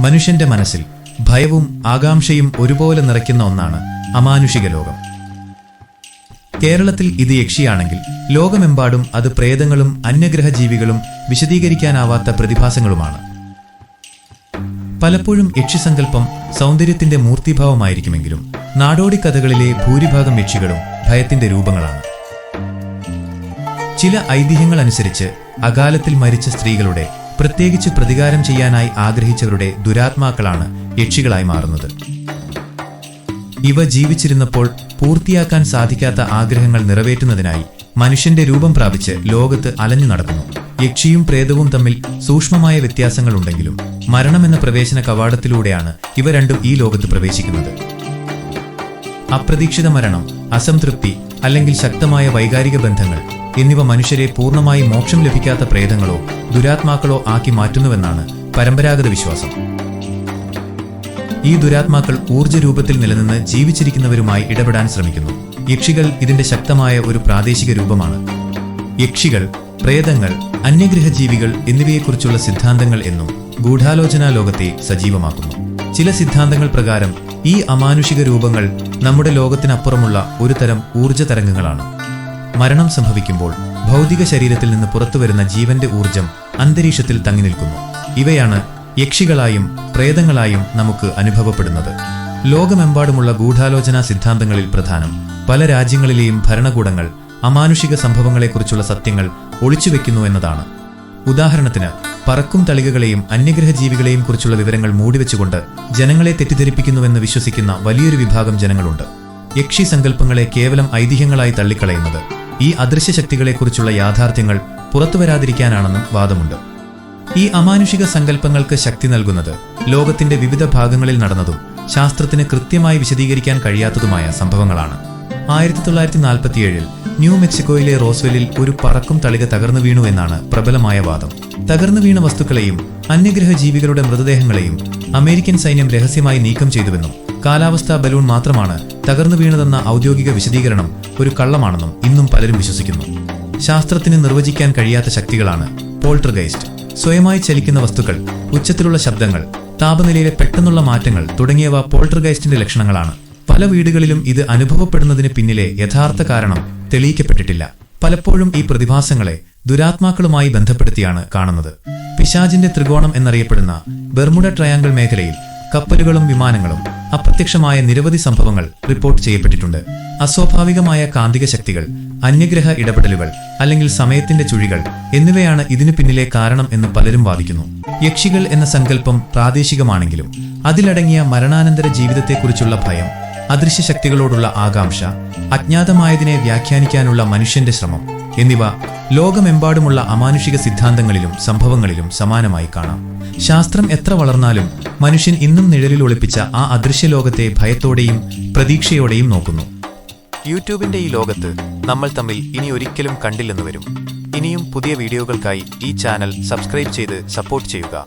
മനുഷ്യന്റെ മനസ്സിൽ ഭയവും ആകാംക്ഷയും ഒരുപോലെ നിറയ്ക്കുന്ന ഒന്നാണ് അമാനുഷിക ലോകം. കേരളത്തിൽ ഇത് യക്ഷിയാണെങ്കിൽ ലോകമെമ്പാടും അത് പ്രേതങ്ങളും അന്യഗ്രഹജീവികളും വിശദീകരിക്കാനാവാത്ത പ്രതിഭാസങ്ങളുമാണ്. പലപ്പോഴും യക്ഷിസങ്കല്പം സൗന്ദര്യത്തിന്റെ മൂർത്തിഭാവമായിരിക്കുമെങ്കിലും നാടോടി കഥകളിലെ ഭൂരിഭാഗം യക്ഷികളും ഭയത്തിന്റെ രൂപങ്ങളാണ്. ചില ഐതിഹ്യങ്ങൾ അനുസരിച്ച് അകാലത്തിൽ മരിച്ച സ്ത്രീകളുടെ പ്രത്യേകിച്ച് പ്രതികാരം ചെയ്യാനായി ആഗ്രഹിച്ചവരുടെ ദുരാത്മാക്കളാണ് യക്ഷികളായി മാറുന്നത്. ഇവ ജീവിച്ചിരുന്നപ്പോൾ പൂർത്തിയാക്കാൻ സാധിക്കാത്ത ആഗ്രഹങ്ങൾ നിറവേറ്റുന്നതിനായി മനുഷ്യന്റെ രൂപം പ്രാപിച്ച് ലോകത്ത് അലഞ്ഞു നടക്കുന്നു. യക്ഷിയും പ്രേതവും തമ്മിൽ സൂക്ഷ്മമായ വ്യത്യാസങ്ങളുണ്ടെങ്കിലും മരണമെന്ന പ്രവേശന കവാടത്തിലൂടെയാണ് ഇവ രണ്ടും ഈ ലോകത്ത് പ്രവേശിക്കുന്നത്. അപ്രതീക്ഷിത മരണം അസംതൃപ്തി അല്ലെങ്കിൽ ശക്തമായ വൈകാരിക ബന്ധങ്ങൾ എന്നിവ മനുഷ്യരെ പൂർണമായി മോക്ഷം ലഭിക്കാത്ത പ്രേതങ്ങളോ ദുരാത്മാക്കളോ ആക്കി മാറ്റുന്നുവെന്നാണ് പരമ്പരാഗത വിശ്വാസം. ഈ ദുരാത്മാക്കൾ ഊർജ രൂപത്തിൽ നിലനിന്ന് ജീവിച്ചിരിക്കുന്നവരുമായി ഇടപെടാൻ ശ്രമിക്കുന്നു. യക്ഷികൾ ഇതിന്റെ ശക്തമായ ഒരു പ്രാദേശിക രൂപമാണ്. യക്ഷികൾ പ്രേതങ്ങൾ അന്യഗ്രഹ ജീവികൾ എന്നിവയെക്കുറിച്ചുള്ള സിദ്ധാന്തങ്ങൾ എന്നും ഗൂഢാലോചനാ ലോകത്തെ സജീവമാക്കുന്നു. ചില സിദ്ധാന്തങ്ങൾ പ്രകാരം ഈ അമാനുഷിക രൂപങ്ങൾ നമ്മുടെ ലോകത്തിനപ്പുറമുള്ള ഒരു തരം ഊർജ തരംഗങ്ങളാണ്. മരണം സംഭവിക്കുമ്പോൾ ഭൗതിക ശരീരത്തിൽ നിന്ന് പുറത്തുവരുന്ന ജീവന്റെ ഊർജം അന്തരീക്ഷത്തിൽ തങ്ങി നിൽക്കുന്നു. ഇവയാണ് യക്ഷികളായും പ്രേതങ്ങളായും നമുക്ക് അനുഭവപ്പെടുന്നത്. ലോകമെമ്പാടുമുള്ള ഗൂഢാലോചനാ സിദ്ധാന്തങ്ങളിൽ പ്രധാനം. പല രാജ്യങ്ങളിലെയും ഭരണകൂടങ്ങൾ അമാനുഷിക സംഭവങ്ങളെക്കുറിച്ചുള്ള സത്യങ്ങൾ ഒളിച്ചുവെക്കുന്നു എന്നതാണ്. ഉദാഹരണത്തിന് പറക്കും തളികകളെയും അന്യഗ്രഹ ജീവികളെയും കുറിച്ചുള്ള വിവരങ്ങൾ മൂടിവെച്ചുകൊണ്ട് ജനങ്ങളെ തെറ്റിദ്ധരിപ്പിക്കുന്നുവെന്ന് വിശ്വസിക്കുന്ന വലിയൊരു വിഭാഗം ജനങ്ങളുണ്ട്. യക്ഷി സങ്കല്പങ്ങളെ കേവലം ഐതിഹ്യങ്ങളായി തള്ളിക്കളയുന്നത് ഈ അദൃശ്യ ശക്തികളെക്കുറിച്ചുള്ള യാഥാർത്ഥ്യങ്ങൾ പുറത്തുവരാതിരിക്കാനാണെന്നും വാദമുണ്ട്. ഈ അമാനുഷിക സങ്കല്പങ്ങൾക്ക് ശക്തി നൽകുന്നത് ലോകത്തിന്റെ വിവിധ ഭാഗങ്ങളിൽ നടന്നതും ശാസ്ത്രത്തിന് കൃത്യമായി വിശദീകരിക്കാൻ കഴിയാത്തതുമായ സംഭവങ്ങളാണ്. ആയിരത്തി തൊള്ളായിരത്തി നാൽപ്പത്തിയേഴിൽ ന്യൂ മെക്സിക്കോയിലെ റോസ്വെല്ലിൽ ഒരു പറക്കും തളിക തകർന്നു വീണു എന്നാണ് പ്രബലമായ വാദം. തകർന്നു വീണ വസ്തുക്കളെയും അന്യഗ്രഹ ജീവികളുടെ മൃതദേഹങ്ങളെയും അമേരിക്കൻ സൈന്യം രഹസ്യമായി നീക്കം ചെയ്തുവെന്നും കാലാവസ്ഥാ ബലൂൺ മാത്രമാണ് തകർന്നു വീണതെന്ന ഔദ്യോഗിക വിശദീകരണം ഒരു കള്ളമാണെന്നും ഇന്നും പലരും വിശ്വസിക്കുന്നു. ശാസ്ത്രത്തിന് നിർവചിക്കാൻ കഴിയാത്ത ശക്തികളാണ് പോൾട്ടർഗൈസ്റ്റ്. സ്വയമായി ചലിക്കുന്ന വസ്തുക്കൾ ഉച്ചത്തിലുള്ള ശബ്ദങ്ങൾ താപനിലയിലെ പെട്ടെന്നുള്ള മാറ്റങ്ങൾ തുടങ്ങിയവ പോൾട്ടർഗൈസ്റ്റിന്റെ ലക്ഷണങ്ങളാണ്. പല വീടുകളിലും ഇത് അനുഭവപ്പെടുന്നതിന് പിന്നിലെ യഥാർത്ഥ കാരണം തെളിയിക്കപ്പെട്ടിട്ടില്ല. പലപ്പോഴും ഈ പ്രതിഭാസങ്ങളെ ദുരാത്മാക്കളുമായി ബന്ധപ്പെടുത്തിയാണ് കാണുന്നത്. പിശാജിന്റെ ത്രികോണം എന്നറിയപ്പെടുന്ന ബെർമുഡ ട്രയാങ്കിൾ മേഖലയിൽ കപ്പലുകളും വിമാനങ്ങളും അപ്രത്യക്ഷമായ നിരവധി സംഭവങ്ങൾ റിപ്പോർട്ട് ചെയ്യപ്പെട്ടിട്ടുണ്ട്. അസ്വാഭാവികമായ കാന്തിക ശക്തികൾ അന്യഗ്രഹ ഇടപെടലുകൾ അല്ലെങ്കിൽ സമയത്തിന്റെ ചുഴികൾ എന്നിവയാണ് ഇതിനു പിന്നിലെ കാരണം എന്ന് പലരും വാദിക്കുന്നു. യക്ഷികൾ എന്ന സങ്കല്പം പ്രാദേശികമാണെങ്കിലും അതിലടങ്ങിയ മരണാനന്തര ജീവിതത്തെക്കുറിച്ചുള്ള ഭയം അദൃശ്യ ശക്തികളോടുള്ള ആകാംക്ഷ അജ്ഞാതമായതിനെ വ്യാഖ്യാനിക്കാനുള്ള മനുഷ്യന്റെ ശ്രമം എന്നിവ ലോകമെമ്പാടുമുള്ള അമാനുഷിക സിദ്ധാന്തങ്ങളിലും സംഭവങ്ങളിലും സമാനമായി കാണാം. ശാസ്ത്രം എത്ര വളർന്നാലും മനുഷ്യൻ ഇന്നും നിഴലിൽ ഒളിപ്പിച്ച ആ അദൃശ്യ ലോകത്തെ ഭയത്തോടെയും പ്രതീക്ഷയോടെയും നോക്കുന്നു. യൂട്യൂബിന്റെ ഈ ലോകത്ത് നമ്മൾ തമ്മിൽ ഇനി ഒരിക്കലും കണ്ടില്ലെന്ന് വരും. ഇനിയും പുതിയ വീഡിയോകൾക്കായി ഈ ചാനൽ സബ്സ്ക്രൈബ് ചെയ്ത് സപ്പോർട്ട് ചെയ്യുക.